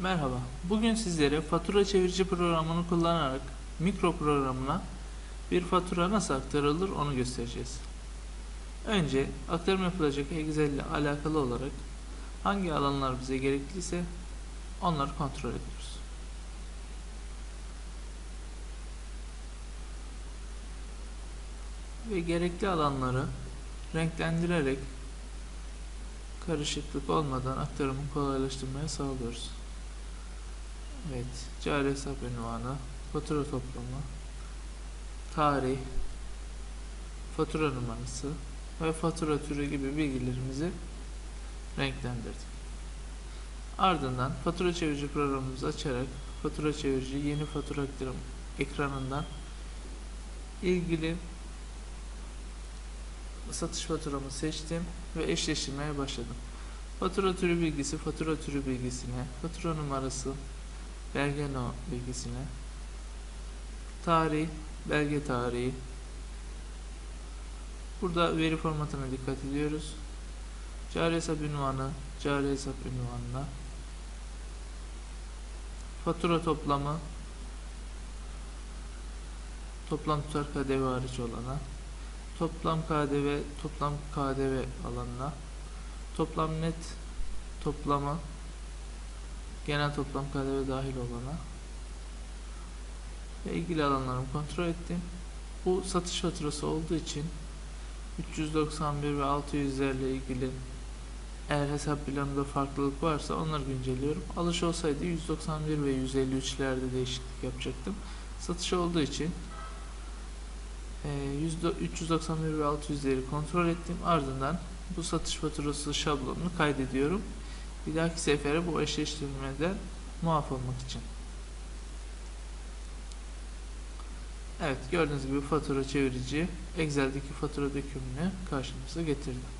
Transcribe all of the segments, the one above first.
Merhaba. Bugün sizlere fatura çevirici programını kullanarak mikro programına bir fatura nasıl aktarılır onu göstereceğiz. Önce aktarım yapılacak Excel ile alakalı olarak hangi alanlar bize gerekliyse onları kontrol ediyoruz. Ve gerekli alanları renklendirerek karışıklık olmadan aktarımı kolaylaştırmaya sağlıyoruz. Evet, cari hesap ünvanı, fatura toplamı, tarih, fatura numarası ve fatura türü gibi bilgilerimizi renklendirdik. Ardından fatura çevirici programımızı açarak fatura çevirici yeni fatura ekranından ilgili satış faturamı seçtim ve eşleştirmeye başladım. Fatura türü bilgisi, fatura türü bilgisine, fatura numarası, belge no bilgisine, tarih, belge tarihi. Burada veri formatına dikkat ediyoruz. Cari hesap ünvanı, cari hesap ünvanına, fatura toplamı, toplam tutar KDV hariç olana, toplam KDV, toplam KDV alanına, toplam net toplamı, genel toplam KDV dahil olana ve ilgili alanlarımı kontrol ettim. Bu satış faturası olduğu için 391 ve 600 ile ilgili eğer hesap planında farklılık varsa onları güncelliyorum. Alış olsaydı 191 ve 153'lerde değişiklik yapacaktım. Satış olduğu için e, 391 ve 600'leri kontrol ettim. Ardından bu satış faturası şablonunu kaydediyorum. Bir dahaki sefere bu eşleştirmeden muaf olmak için. Evet gördüğünüz gibi fatura çevirici Excel'deki fatura dökümünü karşımıza getirdi.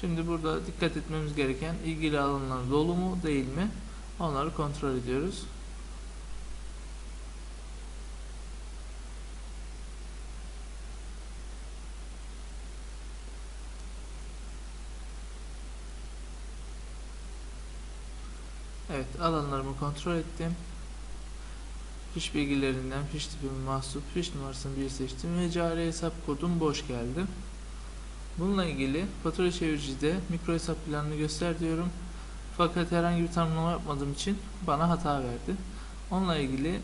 Şimdi burada dikkat etmemiz gereken ilgili alanlar dolu mu değil mi onları kontrol ediyoruz. Evet alanlarımı kontrol ettim. Fiş bilgilerinden fiş tipimi mahsup, fiş numarasını bir seçtim ve cari hesap kodum boş geldi. Bununla ilgili fatura çeviricide mikro hesap planını göster diyorum. Fakat herhangi bir tanımlama yapmadığım için bana hata verdi. Onunla ilgili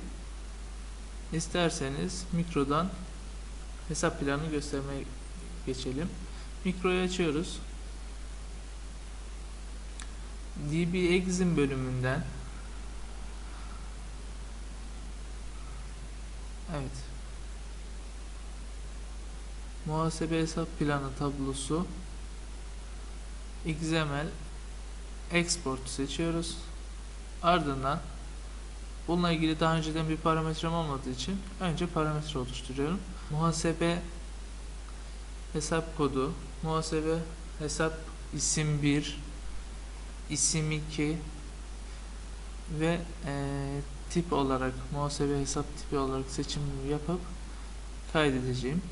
isterseniz mikrodan hesap planını göstermeye geçelim. Mikroyu açıyoruz. DB Exim bölümünden Evet. Muhasebe hesap planı tablosu XML export seçiyoruz. Ardından bununla ilgili daha önceden bir parametrem olmadığı için önce parametre oluşturuyorum. Muhasebe hesap kodu, muhasebe hesap isim 1, isim 2 ve e, tip olarak muhasebe hesap tipi olarak seçimimi yapıp kaydedeceğim.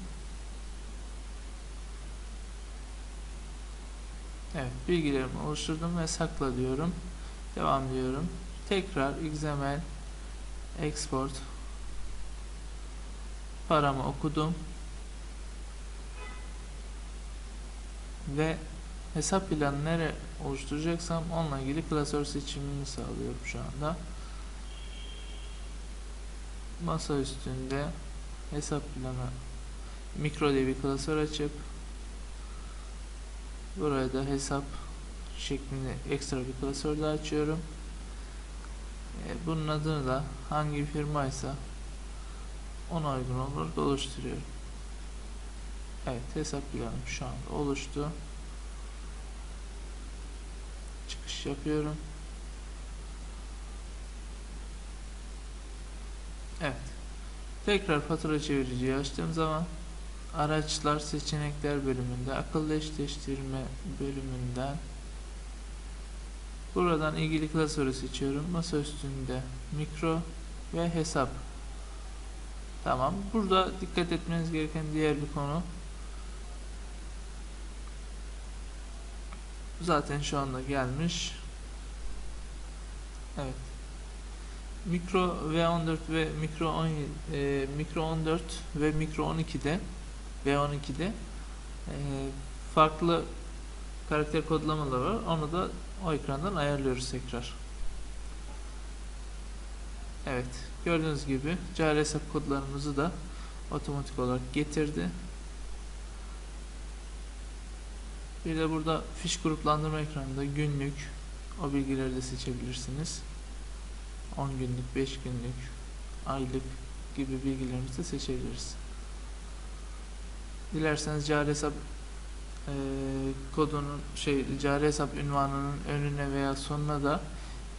Evet bilgilerimi oluşturdum ve sakla diyorum. Devam diyorum. Tekrar XML export paramı okudum. Ve hesap planı nere oluşturacaksam onunla ilgili klasör seçimini sağlıyorum şu anda. Masa üstünde hesap planı mikro diye bir klasör açıp buraya da hesap şeklinde ekstra bir klasör daha açıyorum. E, bunun adını da hangi firmaysa ona uygun olarak oluşturuyorum. Evet hesap planım şu anda oluştu. Yapıyorum. Evet. Tekrar fatura çeviriciyi açtığım zaman araçlar seçenekler bölümünde akıllı eşleştirme bölümünden buradan ilgili klasörü seçiyorum. Masa üstünde mikro ve hesap. Tamam. Burada dikkat etmeniz gereken diğer bir konu zaten şu anda gelmiş. Evet. Mikro V14 ve Mikro 10 e, Mikro 14 ve Mikro 12'de V12'de e, farklı karakter kodlamaları var. Onu da o ekrandan ayarlıyoruz tekrar. Evet. Gördüğünüz gibi cari hesap kodlarımızı da otomatik olarak getirdi. Bir de burada fiş gruplandırma ekranında günlük o bilgileri de seçebilirsiniz. 10 günlük, 5 günlük, aylık gibi bilgilerimizi de seçebiliriz. Dilerseniz cari hesap e, kodunun şey cari hesap ünvanının önüne veya sonuna da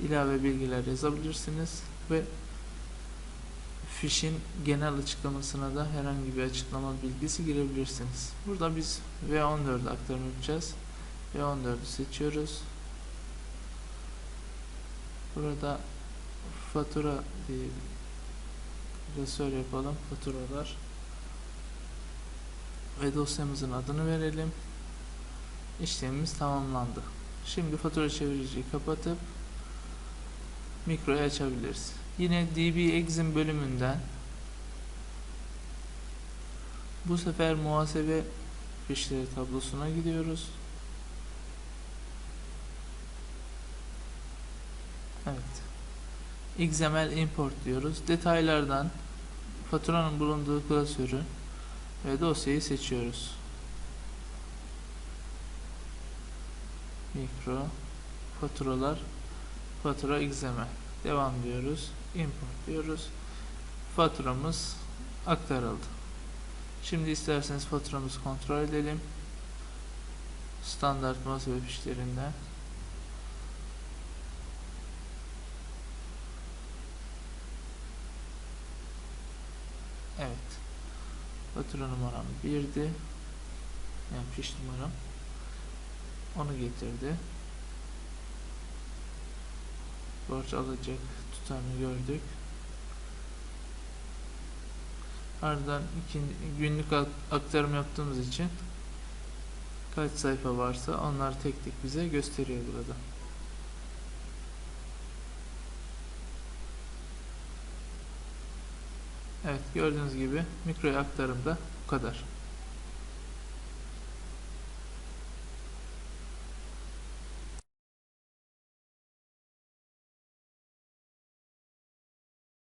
ilave bilgiler yazabilirsiniz ve fişin genel açıklamasına da herhangi bir açıklama bilgisi girebilirsiniz. Burada biz V14 aktarım yapacağız. V14'ü seçiyoruz. Burada fatura diye klasör yapalım. Faturalar. Ve dosyamızın adını verelim. İşlemimiz tamamlandı. Şimdi fatura çeviriciyi kapatıp mikroyu açabiliriz. Yine DB Exim bölümünden bu sefer muhasebe fişleri tablosuna gidiyoruz. Evet. XML import diyoruz. Detaylardan faturanın bulunduğu klasörü ve dosyayı seçiyoruz. Mikro faturalar fatura XML devam diyoruz. Import diyoruz. Faturamız aktarıldı. Şimdi isterseniz faturamızı kontrol edelim. Standart muhasebe fişlerinden Evet. Fatura numaram 1'di. Yani fiş numaram. Onu getirdi. Borç alacak tutarını gördük. Ardından ikinci, günlük ak- aktarım yaptığımız için kaç sayfa varsa onları tek tek bize gösteriyor burada. Evet gördüğünüz gibi mikroya aktarımda bu kadar.